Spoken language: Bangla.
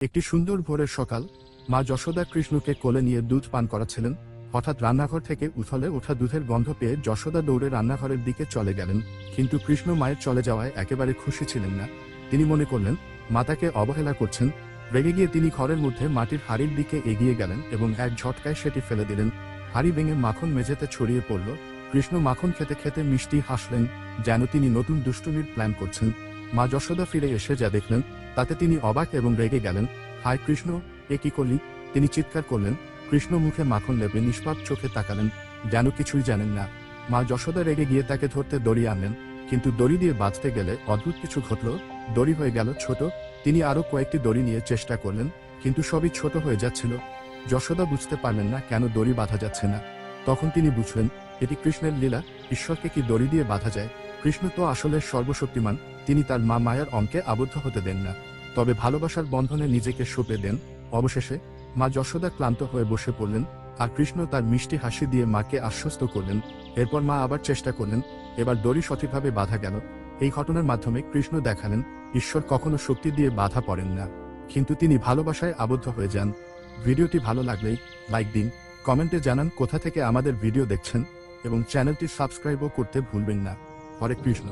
একটি সুন্দর ভোরের সকাল, মা যশোদা কৃষ্ণকে কোলে নিয়ে দুধ পান করাচ্ছিলেন, হঠাৎ রান্নাঘর থেকে উথলে ওঠা দুধের গন্ধ পেয়ে যশোদা দৌড়ে রান্নাঘরের দিকে চলে গেলেন, কিন্তু কৃষ্ণ মায়ের চলে যাওয়ায় একেবারে খুশি ছিলেন না। তিনি মনে করলেন মাতাকে অবহেলা করছেন। রেগে গিয়ে তিনি ঘরের মধ্যে মাটির হাড়ির দিকে এগিয়ে গেলেন এবং এক ঝটকায় সেটি ফেলে দিলেন। হাড়ি ভেঙে মাখন মেঝেতে ছড়িয়ে পড়ল। কৃষ্ণ মাখন খেতে খেতে মিষ্টি হাসলেন, যেন তিনি নতুন দুষ্টুমির প্ল্যান করছেন। মা যশোদা ফিরে এসে যা দেখলেন, তাতে তিনি অবাক এবং রেগে গেলেন। হায় কৃষ্ণ, এ কি করলি তিনি চিৎকার করলেন। কৃষ্ণ মুখে মাখন লেবে নিষ্পাপ চোখে তাকালেন। যেন কিছুই জানেন না। মা যশোদা রেগে গিয়ে তাকে ধরতে দড়ি আনলেন। কিন্তু দড়ি দিয়ে বাঁধতে গেলে অদ্ভুত কিছু ঘটল। দড়ি হয়ে গেল ছোট। তিনি আরও কয়েকটি দড়ি নিয়ে চেষ্টা করলেন, কিন্তু সবই ছোট হয়ে যাচ্ছিল। যশোদা বুঝতে পারলেন না কেন দড়ি বাঁধা যাচ্ছে না। তখন তিনি বুঝলেন, এটি কৃষ্ণের লীলা। ঈশ্বরকে কি দড়ি দিয়ে বাঁধা যায়? কৃষ্ণ তো আসলে সর্বশক্তিমান, তিনি তার মা মায়ার অঙ্কে আবদ্ধ হতে দেন না। তবে ভালোবাসার বন্ধনে নিজেকে সঁপে দেন। অবশেষে মা যশোদা ক্লান্ত হয়ে বসে পড়লেন আর কৃষ্ণ তার মিষ্টি হাসি দিয়ে মাকে আশ্বস্ত করলেন। এরপর মা আবার চেষ্টা করলেন, এবার দড়ি সঠিকভাবে বাধা গেল। এই ঘটনার মাধ্যমে কৃষ্ণ দেখালেন, ঈশ্বর কখনো শক্তি দিয়ে বাধা পড়েন না। কিন্তু তিনি ভালোবাসায় আবদ্ধ হয়ে যান। ভিডিওটি ভালো লাগলেই লাইক দিন, কমেন্টে জানান কোথা থেকে আমাদের ভিডিও দেখছেন, এবং চ্যানেলটি সাবস্ক্রাইবও করতে ভুলবেন না। হরে কৃষ্ণ